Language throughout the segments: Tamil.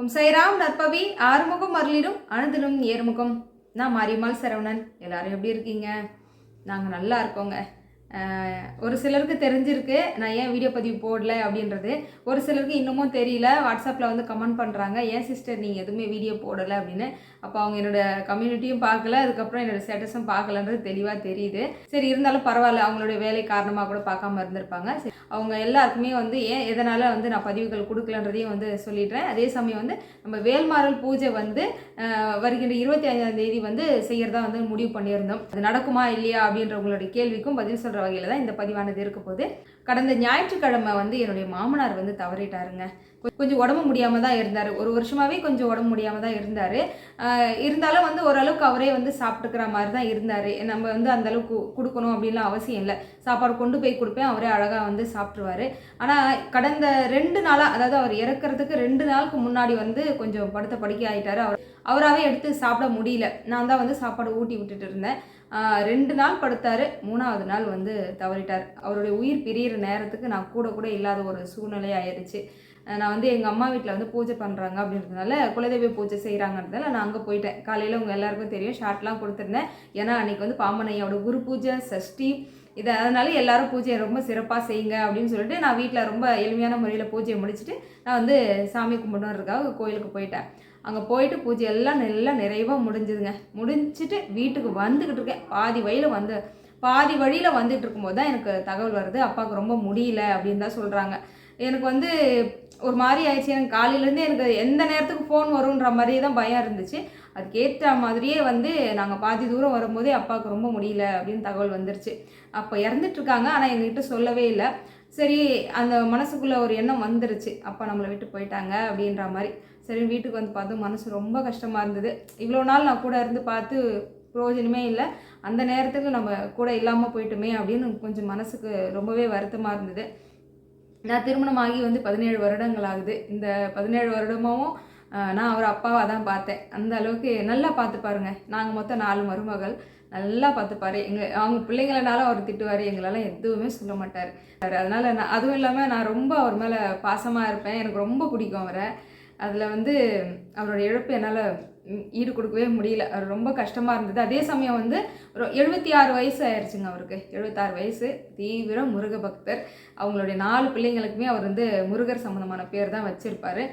உம் சைராம் நற்பவி ஆறுமுகம் அருளிடும் அனுதினம் ஏறுமுகம். நான் மாரியம்மாள் சரவணன். எல்லாரும் எப்படி இருக்கீங்க? நாங்கள் நல்லா இருக்கோங்க. ஒரு சிலருக்கு தெரிஞ்சிருக்கு நான் ஏன் வீடியோ பதிவு போடல அப்படின்றது. ஒரு சிலருக்கு இன்னமும் தெரியல வாட்ஸ்அப்பில் வந்து கமெண்ட் பண்ணுறாங்க ஏன் சிஸ்டர் நீங்கள் எதுவுமே வீடியோ போடலை? அப்படின்னு. அப்போ அவங்க என்னோட கம்யூனிட்டியும் பார்க்கல அதுக்கப்புறம் என்னோடய ஸ்டேட்டஸும் பார்க்கலன்றது தெளிவாக தெரியுது. சரி இருந்தாலும் பரவாயில்ல அவங்களுடைய வேலை காரணமாக கூட பார்க்காம இருந்திருப்பாங்க. சரி அவங்க எல்லாருக்குமே வந்து ஏன் எதனால் வந்து நான் பதிவுகள் கொடுக்கலன்றதையும் வந்து சொல்லிடுறேன். அதே சமயம் வந்து நம்ம வேல்மாறல் பூஜை வந்து வருகின்ற இருபத்தி ஐந்தாம் தேதி வந்து செய்கிறதா வந்து முடிவு பண்ணியிருந்தோம். அது நடக்குமா இல்லையா அப்படின்ற உங்களுடைய கேள்விக்கும் பதில் சொல்கிற வகையில் தான் இந்த பதிவானது இருக்க போது கடந்த ஞாயிற்றுக்கிழமை வந்து என்னுடைய மாமனார் வந்து தவறிட்டாருங்க. கொஞ்சம் உடம்பு முடியாமல் தான் இருந்தார். ஒரு வருஷமாகவே கொஞ்சம் உடம்பு முடியாமல் தான் இருந்தார். இருந்தாலும் வந்து ஓரளவுக்கு அவரே வந்து சாப்பிட்டுக்கிற மாதிரி தான் இருந்தார். நம்ம வந்து அந்த அளவுக்கு கொடுக்கணும் அப்படின்லாம் அவசியம் இல்லை. சாப்பாடு கொண்டு போய் கொடுப்பேன். அவரே அழகாக வந்து சாப்பிட்ருவார் ஆனால் கடந்த ரெண்டு நாளாக அதாவது அவர் இறக்கிறதுக்கு ரெண்டு நாளுக்கு முன்னாடி வந்து கொஞ்சம் படுத்த படுக்கை ஆகிட்டார் அவர் அவராகவே எடுத்து சாப்பிட முடியல. நான் தான் வந்து சாப்பாடு ஊட்டி விட்டுட்டு இருந்தேன். ரெண்டு நாள் படுத்தார். மூணாவது நாள் வந்து தவறிட்டார். அவருடைய உயிர் பிரியிற நேரத்துக்கு நான் கூட கூட இல்லாத ஒரு சூழ்நிலை ஆயிடுச்சு நான் வந்து எங்கள் அம்மா வீட்டில் வந்து பூஜை பண்ணுறாங்க அப்படின்றதுனால குலதெய்வ பூஜை செய்கிறாங்கன்றதால நான் அங்கே போயிட்டேன். காலையில் உங்கள் எல்லாருக்கும் தெரியும் ஷார்ட்லாம் கொடுத்துருந்தேன். ஏன்னா அன்னைக்கு வந்து பாமனையோட குரு பூஜை சஷ்டி இது அதனால எல்லாரும் பூஜையை ரொம்ப சிறப்பாக செய்யுங்க அப்படின்னு சொல்லிட்டு நான் வீட்டில் ரொம்ப எளிமையான முறையில் பூஜையை முடிச்சுட்டு நான் வந்து சாமி கும்பிடணுன்றதுக்காக கோயிலுக்கு போயிட்டேன். அங்கே போயிட்டு பூஜை எல்லாம் நல்லா நிறைவாக முடிஞ்சுதுங்க. முடிஞ்சிட்டு வீட்டுக்கு வந்துக்கிட்டு இருக்கேன். பாதி வழியில் வந்து பாதி வழியில் வந்துட்டு இருக்கும்போது தான் எனக்கு தகவல் வருது. அப்பாவுக்கு ரொம்ப முடியல அப்படின்னு தான் சொல்கிறாங்க எனக்கு வந்து ஒரு மாதிரி ஆயிடுச்சு. எனக்கு காலையிலேருந்து எனக்கு எந்த நேரத்துக்கு ஃபோன் வரும்ன்ற மாதிரியே தான் பயம் இருந்துச்சு. அதுக்கேற்ற மாதிரியே வந்து நாங்கள் பாதி தூரம் வரும்போதே அப்பாவுக்கு ரொம்ப முடியல அப்படின்னு தகவல் வந்துருச்சு. அப்போ இறந்துட்டுருக்காங்க ஆனால் எங்ககிட்ட சொல்லவே இல்லை. சரி அந்த மனசுக்குள்ளே ஒரு எண்ணம் வந்துருச்சு. அப்பா நம்மளை விட்டு போயிட்டாங்க அப்படின்ற மாதிரி. சரி வீட்டுக்கு வந்து பார்த்து மனசு ரொம்ப கஷ்டமாக இருந்தது. இவ்வளோ நாள் நான் கூட இருந்து பார்த்து பிரயோஜனமே இல்லை. அந்த நேரத்துக்கு நம்ம கூட இல்லாமல் போயிட்டோமே அப்படின்னு கொஞ்சம் மனசுக்கு ரொம்பவே வருத்தமாக இருந்தது. நான் திருமணமாகி வந்து பதினேழு வருடங்கள் ஆகுது. இந்த பதினேழு வருடமாகவும் நான் அவர் அப்பாவாக தான் பார்த்தேன். அந்த அளவுக்கு நல்லா பார்த்துப்பாருங்க நாங்கள் மொத்தம் நாலு மருமகள். நல்லா பார்த்துப்பாரு எங்கள் அவங்க பிள்ளைங்களனாலும் அவர் திட்டுவார். எங்களெல்லாம் எதுவுமே சொல்ல மாட்டார். அதனால் நான் அதுவும் இல்லாமல் நான் ரொம்ப அவர் மேலே பாசமாக இருப்பேன். எனக்கு ரொம்ப பிடிக்கும் அவரை. அதில் வந்து அவரோட இழப்பு என்னால் ஈடு கொடுக்கவே முடியல. அவர் ரொம்ப கஷ்டமாக இருந்தது. அதே சமயம் வந்து ஒரு எழுபத்தி ஆறு வயசு ஆயிடுச்சுங்க அவருக்கு. எழுபத்தாறு வயசு. தீவிர முருக பக்தர் அவங்களுடைய நாலு பிள்ளைங்களுக்குமே அவர் வந்து முருகர் சம்மந்தமான பேர் தான் வச்சுருப்பாரு.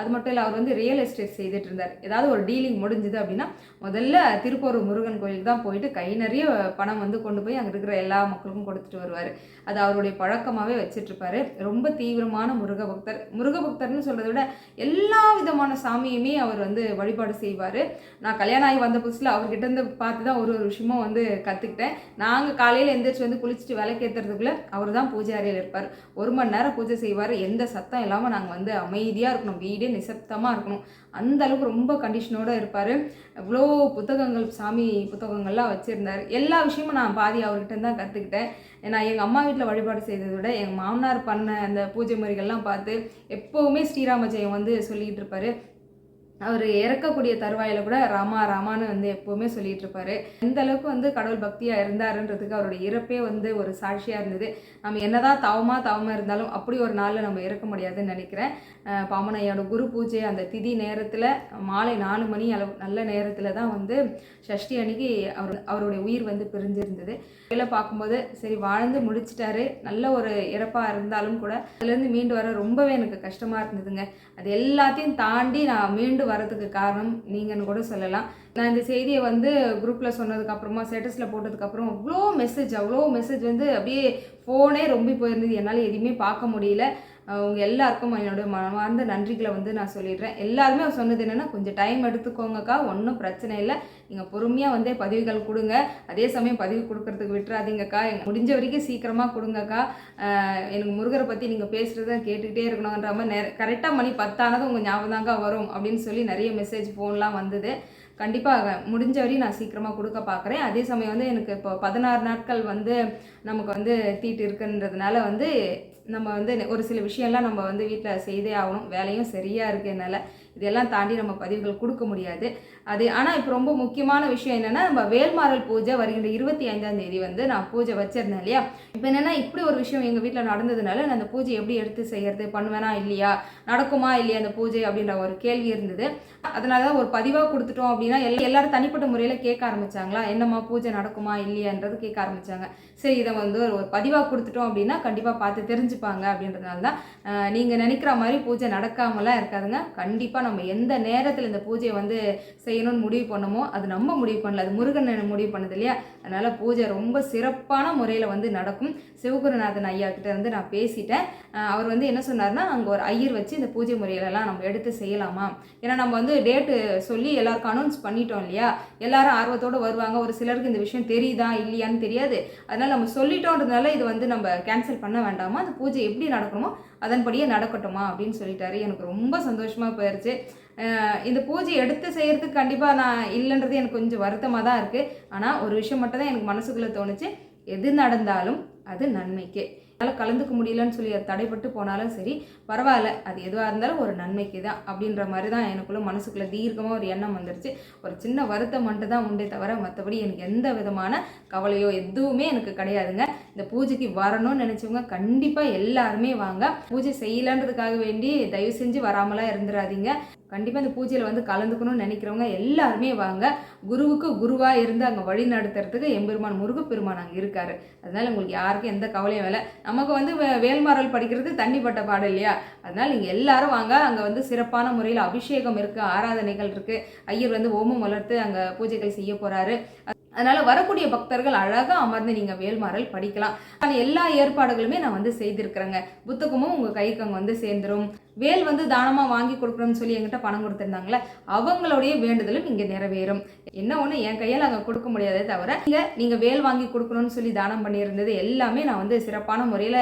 அது மட்டும் இல்லை அவர் வந்து ரியல் எஸ்டேட் செய்துட்டு இருந்தார். ஏதாவது ஒரு டீலிங் முடிஞ்சுது அப்படின்னா முதல்ல திருப்பூர் முருகன் கோயிலுக்கு தான் போயிட்டு கை நிறைய பணம் வந்து கொண்டு போய் அங்கே இருக்கிற எல்லா மக்களுக்கும் கொடுத்துட்டு வருவார். அது அவருடைய பழக்கமாகவே வச்சிட்ருப்பாரு ரொம்ப தீவிரமான முருக பக்தர். முருக பக்தர்னு சொல்கிறத விட எல்லா விதமான சாமியுமே அவர் வந்து வழிபாடு செய்வார். நான் கல்யாணம் ஆகி வந்த புதுசில் அவர்கிட்ட இருந்து பார்த்து தான் ஒரு ஒரு விஷயமும் வந்து கற்றுக்கிட்டேன் நாங்கள் காலையில் எந்திரிச்சு வந்து குளிச்சுட்டு விளக்கேற்றுறதுக்குள்ளே அவர் தான் பூஜை அறையில் இருப்பார். ஒரு மணி நேரம் பூஜை செய்வார். எந்த சத்தம் இல்லாமல் நாங்கள் வந்து அமைதியாக இருக்கணும். வீடே நிசப்தமாக இருக்கணும். அந்த அளவுக்கு ரொம்ப கண்டிஷனோடு இருப்பார். இவ்வளோ புத்தகங்கள் சாமி புத்தகங்கள்லாம் வச்சுருந்தார். எல்லா விஷயமும் நான் பாதி அவர்கிட்ட தான் கற்றுக்கிட்டேன் நான் எங்கள் அம்மா வீட்டில் வழிபாடு செய்ததை விட எங்கள் மாமனார் பண்ண அந்த பூஜை முறைகள்லாம் பார்த்து எப்போவுமே ஸ்ரீராம ஜெயம் வந்து சொல்லிகிட்டு இருப்பார். அவர் இறக்கக்கூடிய தருவாயில் கூட ராமா ராமான்னு வந்து எப்போவுமே சொல்லிட்டு இருப்பாரு. எந்த அளவுக்கு வந்து கடவுள் பக்தியாக இருந்தாருன்றதுக்கு அவருடைய இறப்பே வந்து ஒரு சாட்சியாக இருந்தது. நம்ம என்னதான் தவமாக தவமாக இருந்தாலும் அப்படி ஒரு நாளில் நம்ம இறக்க முடியாதுன்னு நினைக்கிறேன். பாமனையோட குரு பூஜை அந்த திதி நேரத்தில் மாலை நாலு மணி அளவு நல்ல நேரத்தில் தான் வந்து ஷஷ்டி அன்னைக்கு அவர் அவருடைய உயிர் வந்து பிரிஞ்சிருந்தது. இதில் பார்க்கும்போது சரி வாழ்ந்து முடிச்சிட்டாரு. நல்ல ஒரு இறப்பாக இருந்தாலும் கூட அதுலேருந்து மீண்டு வர ரொம்பவே எனக்கு கஷ்டமாக இருந்ததுங்க. அது எல்லாத்தையும் தாண்டி நான் மீண்டு வரதுக்கு காரணம் நீங்கன்னு கூட சொல்லலாம். நான் இந்த செய்தியை வந்து குரூப்பில் சொன்னதுக்கப்புறமா ஸ்டேட்டஸில் போட்டதுக்கப்புறம் அவ்வளோ மெசேஜ் அவ்வளோ மெசேஜ் வந்து அப்படியே ஃபோனே ரொம்ப போயிருந்தது. என்னால் எதுவுமே பார்க்க முடியல. அவங்க எல்லாருக்கும் என்னோட மனமார்ந்த நன்றிகளை வந்து நான் சொல்லிடுறேன். எல்லாருமே அவர் சொன்னது என்னென்னா கொஞ்சம் டைம் எடுத்துக்கோங்கக்கா ஒன்றும் பிரச்சனை இல்லை. நீங்கள் பொறுமையாக வந்து பதிவுகள் கொடுங்க. அதே சமயம் பதிவு கொடுக்கறதுக்கு விட்டுறாதீங்கக்கா. முடிஞ்ச வரைக்கும் சீக்கிரமாக கொடுங்கக்கா. எனக்கு முருகரை பற்றி நீங்கள் பேசுகிறத கேட்டுக்கிட்டே இருக்கணுன்ற மாதிரி நேர கரெக்டாக மணி பத்தானது உங்கள் ஞாபகம் தாங்க வரும் அப்படின்னு சொல்லி நிறைய மெசேஜ் ஃபோன்லாம் வந்தது. கண்டிப்பாக முடிஞ்ச வரையும் நான் சீக்கிரமாக கொடுக்க பார்க்குறேன் அதே சமயம் வந்து எனக்கு இப்போ பதினாறு நாட்கள் வந்து நமக்கு வந்து தீட்டு இருக்குன்றதுனால வந்து நம்ம வந்து ஒரு சில விஷயம்லாம் நம்ம வந்து வீட்டில் செய்தே ஆகணும். வேலையும் சரியாக இருக்குது என்னால் இதெல்லாம் தாண்டி நம்ம பதிவுகள் கொடுக்க முடியாது. அது ஆனால் இப்போ ரொம்ப முக்கியமான விஷயம் என்னென்னா நம்ம வேல்மாறல் பூஜை வருகின்ற இருபத்தி ஐந்தாம் தேதி வந்து நான் பூஜை வச்சிருந்தேன் இல்லையா? இப்போ என்னென்னா இப்படி ஒரு விஷயம் எங்கள் வீட்டில் நடந்ததுனால நான் அந்த பூஜை எப்படி எடுத்து செய்யறது பண்ணுவேனா இல்லையா? நடக்குமா இல்லையா அந்த பூஜை அப்படின்ற ஒரு கேள்வி இருந்தது. அதனால தான் ஒரு பதிவாக கொடுத்துட்டோம் அப்படின்னா எல்லா எல்லாரும் தனிப்பட்ட முறையில் கேட்க ஆரம்பிச்சாங்களா? என்னம்மா பூஜை நடக்குமா இல்லையான்றது கேட்க ஆரம்பிச்சாங்க. சரி இதை வந்து ஒரு பதிவாக கொடுத்துட்டோம் அப்படின்னா கண்டிப்பாக பார்த்து தெரிஞ்சுப்பாங்க அப்படின்றதுனால தான் நீங்கள் நினைக்கிற மாதிரி பூஜை நடக்காமலாம் இருக்காதுங்க. கண்டிப்பாக நம்ம எந்த நேரத்தில் இந்த பூஜையை வந்து செய்யணும்னு முடிவு பண்ணமோ அது நம்ம முடிவு பண்ணல. அது முருகன் முடிவு பண்ணது இல்லையா? அதனால் பூஜை ரொம்ப சிறப்பான முறையில் வந்து நடக்கும். சிவகுருநாதன் ஐயா கிட்ட வந்து நான் பேசிட்டேன். அவர் வந்து என்ன சொன்னார்னா அங்கே ஒரு ஐயர் வச்சு இந்த பூஜை முறையிலலாம் நம்ம எடுத்து செய்யலாமா? ஏன்னா நம்ம வந்து டேட்டு சொல்லி எல்லாருக்கும் அனௌன்ஸ் பண்ணிட்டோம் இல்லையா? எல்லாரும் ஆர்வத்தோடு வருவாங்க. ஒரு சிலருக்கு இந்த விஷயம் தெரியுதா இல்லையான்னு தெரியாது. அதனால் நம்ம சொல்லிட்டோன்றதுனால இது வந்து நம்ம கேன்சல் பண்ண வேண்டாமா? அந்த பூஜை எப்படி நடக்கணுமோ அதன்படியே நடக்கட்டுமா? அப்படின்னு சொல்லிட்டாரு. எனக்கு ரொம்ப சந்தோஷமாக போயிடுச்சு இந்த பூஜை எடுத்து செய்கிறதுக்கு கண்டிப்பாக நான் இல்லைன்றது எனக்கு கொஞ்சம் வருத்தமாக தான் இருக்குது ஆனால் ஒரு விஷயம் மட்டும் தான் எனக்கு மனசுக்குள்ளே தோணுச்சு. எது நடந்தாலும் அது நன்மைக்கு. என்னால் கலந்துக்க முடியலன்னு சொல்லி அது தடைப்பட்டு போனாலும் சரி பரவாயில்ல. அது எதுவாக இருந்தாலும் ஒரு நன்மைக்கு தான் அப்படின்ற மாதிரி தான் எனக்குள்ளே மனசுக்குள்ளே தீர்க்கமாக ஒரு எண்ணம் வந்துருச்சு. ஒரு சின்ன வருத்தம் மட்டும் தான் உண்டே தவிர மற்றபடி எனக்கு எந்த விதமான கவலையோ எதுவுமே எனக்கு கிடையாதுங்க. இந்த பூஜைக்கு வரணும்னு நினச்சவங்க கண்டிப்பாக எல்லாருமே வாங்க. பூஜை செய்யலான்றதுக்காக வேண்டி தயவு செஞ்சு வராமலாம் இருந்துடாதீங்க கண்டிப்பாக இந்த பூஜையில் வந்து கலந்துக்கணும்னு நினைக்கிறவங்க எல்லாருமே வாங்க. குருவுக்கு குருவாக இருந்து அங்கே வழி நடத்துறதுக்கு எம்பெருமான் முருகப்பெருமான் அங்கே இருக்காரு. அதனால உங்களுக்கு யாருக்கும் எந்த கவலையும் இல்லை நமக்கு வந்து வே- வேல்மாறல் படிக்கிறது தண்ணிப்பட்ட பாடம் இல்லையா? அதனால் நீங்கள் எல்லாரும் வாங்க. அங்கே வந்து சிறப்பான முறையில் அபிஷேகம் இருக்குது ஆராதனைகள் இருக்குது ஐயர் வந்து ஓமம் வளர்த்து அங்கே பூஜைகள் செய்ய போகிறாரு அதனால் வரக்கூடிய பக்தர்கள் அழகாக அமர்ந்து நீங்கள் வேல்மாறல் படிக்கலாம். ஆனால் எல்லா ஏற்பாடுகளுமே நான் வந்து செய்திருக்கிறேங்க. புத்தகமும் உங்கள் கைக்கு அங்கே வந்து சேர்ந்துடும் வேல் வந்து தானமாக வாங்கி கொடுக்குறோம்னு சொல்லி என்கிட்ட பணம் கொடுத்துருந்தாங்களே அவங்களுடைய வேண்டுதலும் இங்கே நிறைவேறும். என்ன ஒன்று என் கையால் அங்கே கொடுக்க முடியாதே தவிர நீங்கள் நீங்கள் வேல் வாங்கி கொடுக்கணும்னு சொல்லி தானம் பண்ணியிருந்தது எல்லாமே நான் வந்து சிறப்பான முறையில்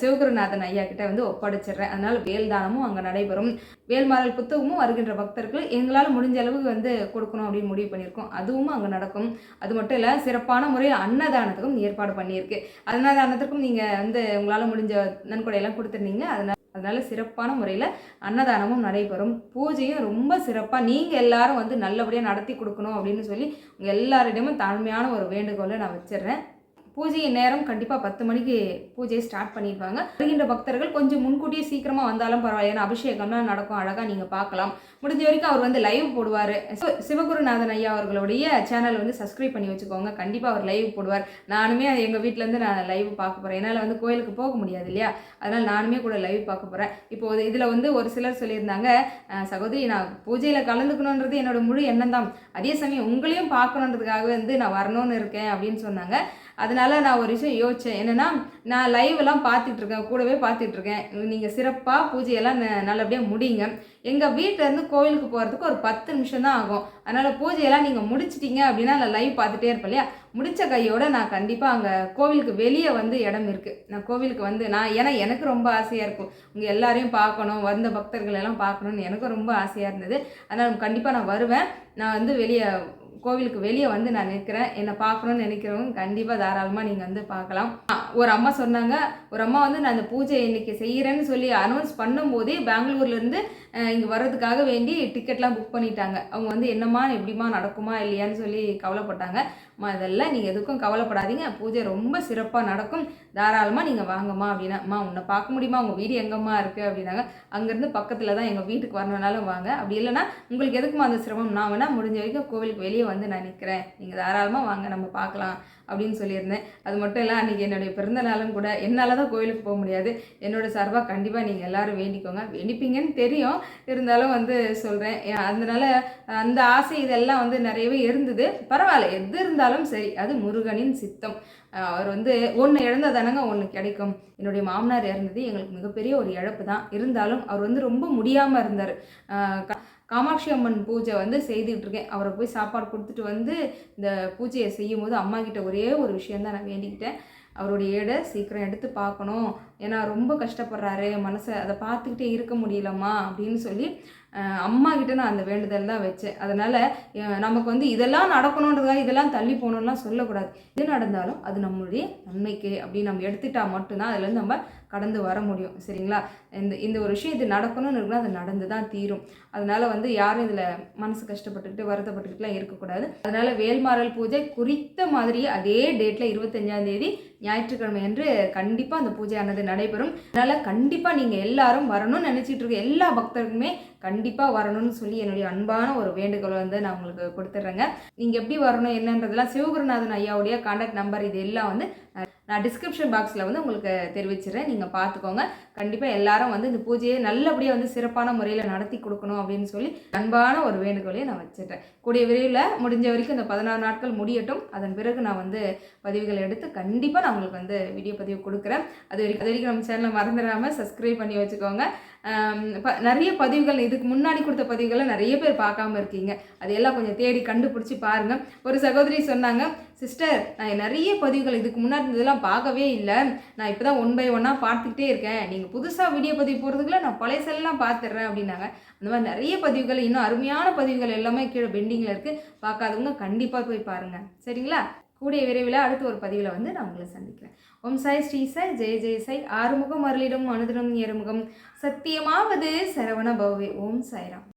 சிவகுருநாதன் ஐயா கிட்ட வந்து ஒப்படைச்சிடுறேன். அதனால் வேல் தானமும் அங்கே நடைபெறும். வேல்மாறல் புத்தகமும் வருகின்ற பக்தர்கள் எங்களால் முடிஞ்ச அளவுக்கு வந்து கொடுக்கணும் அப்படின்னு முடிவு பண்ணியிருக்கோம். அதுவும் அங்கே நடக்கும். அது மட்டும் இல்லை சிறப்பான முறையில் அன்னதானத்துக்கும் ஏற்பாடு பண்ணியிருக்கு. அன்னதானத்துக்கும் நீங்கள் வந்து உங்களால் முடிஞ்ச நன்கொடையெல்லாம் கொடுத்துருந்தீங்க. அதனால் அதனால சிறப்பான முறையில் அன்னதானமும் நடைபெறும். பூஜையும் ரொம்ப சிறப்பாக நீங்கள் எல்லாரும் வந்து நல்லபடியாக நடத்தி கொடுக்கணும் அப்படின்னு சொல்லி உங்கள் எல்லாரிடமும் தாழ்மையான ஒரு வேண்டுகோளை நான் வச்சிடுறேன். பூஜையின் நேரம் கண்டிப்பாக பத்து மணிக்கு பூஜையை ஸ்டார்ட் பண்ணிடுவாங்க. வருகின்ற பக்தர்கள் கொஞ்சம் முன்கூட்டியே சீக்கிரமாக வந்தாலும் பரவாயில்ல. ஏன்னா அபிஷேகம்லாம் நடக்கும். அழகாக நீங்கள் பார்க்கலாம். முடிஞ்ச வரைக்கும் அவர் வந்து லைவ் போடுவார். சிவகுருநாதன் ஐயா அவர்களுடைய சேனல் வந்து சப்ஸ்கிரைப் பண்ணி வச்சுக்கோங்க. கண்டிப்பாக அவர் லைவ் போடுவார். நானுமே எங்கள் வீட்டிலேருந்து நான் லைவ் பார்க்க போகிறேன் என்னால் வந்து கோயிலுக்கு போக முடியாது இல்லையா? அதனால் நானுமே கூட லைவ் பார்க்க போகிறேன் இப்போ இதில் வந்து ஒரு சிலர் சொல்லியிருந்தாங்க சகோதரி நான் பூஜையில் கலந்துக்கணுன்றது என்னோட முழு எண்ணம் தான் அதே சமயம் உங்களையும் பார்க்கணுன்றதுக்காக வந்து நான் வரணும்னு இருக்கேன் அப்படின்னு சொன்னாங்க. அதனால நான் ஒரு விஷயம் யோசித்தேன் என்னென்னா நான் லைவ் பார்த்துட்ருக்கேன் கூடவே பார்த்துட்ருக்கேன் நீங்கள் சிறப்பாக பூஜையெல்லாம் ந- நல்லபடியாக முடியுங்க எங்கள் வீட்டிலேருந்து கோவிலுக்கு போகிறதுக்கு ஒரு பத்து நிமிஷம் தான் ஆகும். அதனால் பூஜையெல்லாம் நீங்கள் முடிச்சிட்டிங்க அப்படின்னா நான் லைவ் பார்த்துட்டே இருப்பேன் இல்லையா? முடித்த கையோடு நான் கண்டிப்பாக அங்கே கோவிலுக்கு வெளியே வந்து இடம் இருக்குது நான் கோவிலுக்கு வந்து நான் ஏன்னா எனக்கு ரொம்ப ஆசையாக இருக்கும். உங்கள் எல்லாரையும் பார்க்கணும். வந்த பக்தர்கள் எல்லாம் பார்க்கணும்னு எனக்கும் ரொம்ப ஆசையாக இருந்தது. அதனால் கண்டிப்பாக நான் வருவேன். நான் வந்து வெளியே கோவிலுக்கு வெளியே வந்து நான் நிற்கிறேன். என்னை பார்க்கணும்னு நினைக்கிறவங்க கண்டிப்பாக தாராளமாக நீங்கள் வந்து பார்க்கலாம். ஒரு அம்மா சொன்னாங்க ஒரு அம்மா வந்து நான் அந்த பூஜை இன்னைக்கு செய்கிறேன்னு சொல்லி அனௌன்ஸ் பண்ணும்போதே பெங்களூர்லேருந்து இங்கே வர்றதுக்காக வேண்டி டிக்கெட்லாம் புக் பண்ணிட்டாங்க. அவங்க வந்து என்னம்மா எப்படிம்மா நடக்குமா இல்லையான்னு சொல்லி கவலைப்பட்டாங்க. அம்மா இதெல்லாம் நீங்கள் எதுக்கும் கவலைப்படாதீங்க. பூஜை ரொம்ப சிறப்பாக நடக்கும். தாராளமாக நீங்கள் வாங்கம்மா அப்படின்னா அம்மா உன்னை பார்க்க முடியுமா? உங்கள் வீடு எங்கம்மா இருக்குது அப்படின்னாங்க. அங்கேருந்து பக்கத்தில் தான் எங்கள் வீட்டுக்கு வரணுனாலும் வாங்க. அப்படி இல்லைன்னா உங்களுக்கு எதுக்குமா அந்த சிரமம்? நான் வேணால் முடிஞ்ச வரைக்கும் கோவிலுக்கு வெளியே வந்து நான் நிற்கிறேன் நீங்கள் தாராளமாக வாங்க நம்ம பார்க்கலாம். அப்படின்னு சொல்லியிருந்தேன். அது மட்டும் இல்லை அன்றைக்கி என்னுடைய பிறந்த நாளும் கூட என்னால் தான் கோயிலுக்கு போக முடியாது. என்னோட சார்பாக கண்டிப்பாக நீங்கள் எல்லாரும் வேண்டிக்கோங்க. வேண்டிப்பீங்கன்னு தெரியும். இருந்தாலும் வந்து சொல்கிறேன் அதனால் அந்த ஆசை இதெல்லாம் வந்து நிறையவே இருந்தது. பரவாயில்ல எது இருந்தாலும் சரி அது முருகனின் சித்தம். அவர் வந்து ஒன்று இழந்ததானங்க ஒன்று கிடைக்கும். என்னுடைய மாமனார் இறந்தது எங்களுக்கு மிகப்பெரிய ஒரு இழப்பு தான் இருந்தாலும் அவர் வந்து ரொம்ப முடியாமல் இருந்தார். காமாட்சி அம்மன் பூஜை வந்து செய்துட்டு இருக்கேன் அவரை போய் சாப்பாடு கொடுத்துட்டு வந்து இந்த பூஜையை செய்யும் போது அம்மா கிட்ட ஒரே ஒரு விஷயந்தான் நான் வேண்டிக்கிட்டேன். அவருடைய ஏடை சீக்கிரம் எடுத்து பார்க்கணும். ஏன்னா ரொம்ப கஷ்டப்படுறாரு மனசை அதை பார்த்துக்கிட்டே இருக்க முடியலம்மா அப்படின்னு சொல்லி அம்மா கிட்ட நான் அந்த வேண்டுதல் தான் வச்சேன். அதனால் நமக்கு வந்து இதெல்லாம் நடக்கணுன்றதுக்காக இதெல்லாம் தள்ளி போகணும்லாம் சொல்லக்கூடாது. இது நடந்தாலும் அது நம்மளுடைய நன்மைக்கு அப்படின்னு நம்ம எடுத்துட்டா மட்டும்தான் அதுலேருந்து நம்ம கடந்து வர முடியும். சரிங்களா? இந்த இந்த ஒரு விஷயம் இது நடக்கணும்னு இருக்குன்னா அது நடந்து தான் தீரும். அதனால் வந்து யாரும் இதில் மனசு கஷ்டப்பட்டுக்கிட்டு வருத்தப்பட்டுக்கிட்டுலாம் இருக்கக்கூடாது. அதனால் வேல்மாறல் பூஜை குறித்த மாதிரியே அதே டேட்டில் இருபத்தஞ்சாந்தேதி ஞாயிற்றுக்கிழமை அன்று கண்டிப்பாக அந்த பூஜையானது நடைபெறும். அதனால் கண்டிப்பாக நீங்கள் எல்லாரும் வரணும்னு நினச்சிட்டு இருக்க எல்லா பக்தருக்குமே கண்டிப்பாக வரணும்னு சொல்லி என்னுடைய அன்பான ஒரு வேண்டுகோளை வந்து நான் உங்களுக்கு கொடுத்துட்றேங்க. நீங்கள் எப்படி வரணும் என்னன்றதெல்லாம் சிவகுருநாதன் ஐயாவுடைய காண்டாக்ட் நம்பர் இது எல்லாம் வந்து நான் டிஸ்கிரிப்ஷன் பாக்ஸில் வந்து உங்களுக்கு தெரிவிச்சிடுறேன். நீங்கள் பார்த்துக்கோங்க கண்டிப்பாக எல்லாரும் வந்து இந்த பூஜையை நல்லபடியாக வந்து சிறப்பான முறையில் நடத்தி கொடுக்கணும் அப்படின்னு சொல்லி அன்பான ஒரு வேண்டுகோளையும் நான் வச்சிடுறேன். கூடிய விரைவில் முடிஞ்ச வரைக்கும் இந்த பதினாறு நாட்கள் முடியட்டும். அதன் பிறகு நான் வந்து பதிவுகள் எடுத்து கண்டிப்பாக நான் உங்களுக்கு வந்து வீடியோ பதிவு கொடுக்குறேன். அது வரைக்கும் அது வரைக்கும் நம்ம சேனலை மறந்துடாமல் சப்ஸ்கிரைப் பண்ணி வச்சுக்கோங்க. நிறைய பதிவுகள் இதுக்கு முன்னாடி கொடுத்த பதிவுகளை நிறைய பேர் பார்க்காம இருக்கீங்க. அதையெல்லாம் கொஞ்சம் தேடி கண்டுபிடிச்சி பாருங்கள் ஒரு சகோதரி சொன்னாங்க சிஸ்டர் நான் நிறைய பதிவுகள் இதுக்கு முன்னாடி இருந்ததெல்லாம் பார்க்கவே இல்லை. நான் இப்போ தான் ஒன் பை ஒன்னாக பார்த்துக்கிட்டே இருக்கேன். நீங்கள் புதுசாக வீடியோ பதிவு போகிறதுக்குள்ள நான் பழையசெல்லாம் பார்த்துட்றேன் அப்படின்னாங்க. அந்த மாதிரி நிறைய பதிவுகள் இன்னும் அருமையான பதிவுகள் எல்லாமே கீழே பெண்டிங்கில் இருக்குது பார்க்காதவங்க கண்டிப்பாக போய் பாருங்கள் சரிங்களா? கூடிய விரைவில் அடுத்த ஒரு பதிவில் வந்து நான் உங்களை சந்திக்கிறேன். ஓம் சாய் ஸ்ரீ சாய் ஜெய ஜெய சாய். ஆறுமுகம் அருளிடம் அனுதினம் ஏறுமுகம் சத்தியமாவது சரவண பவே ஓம் சாய்ராம்.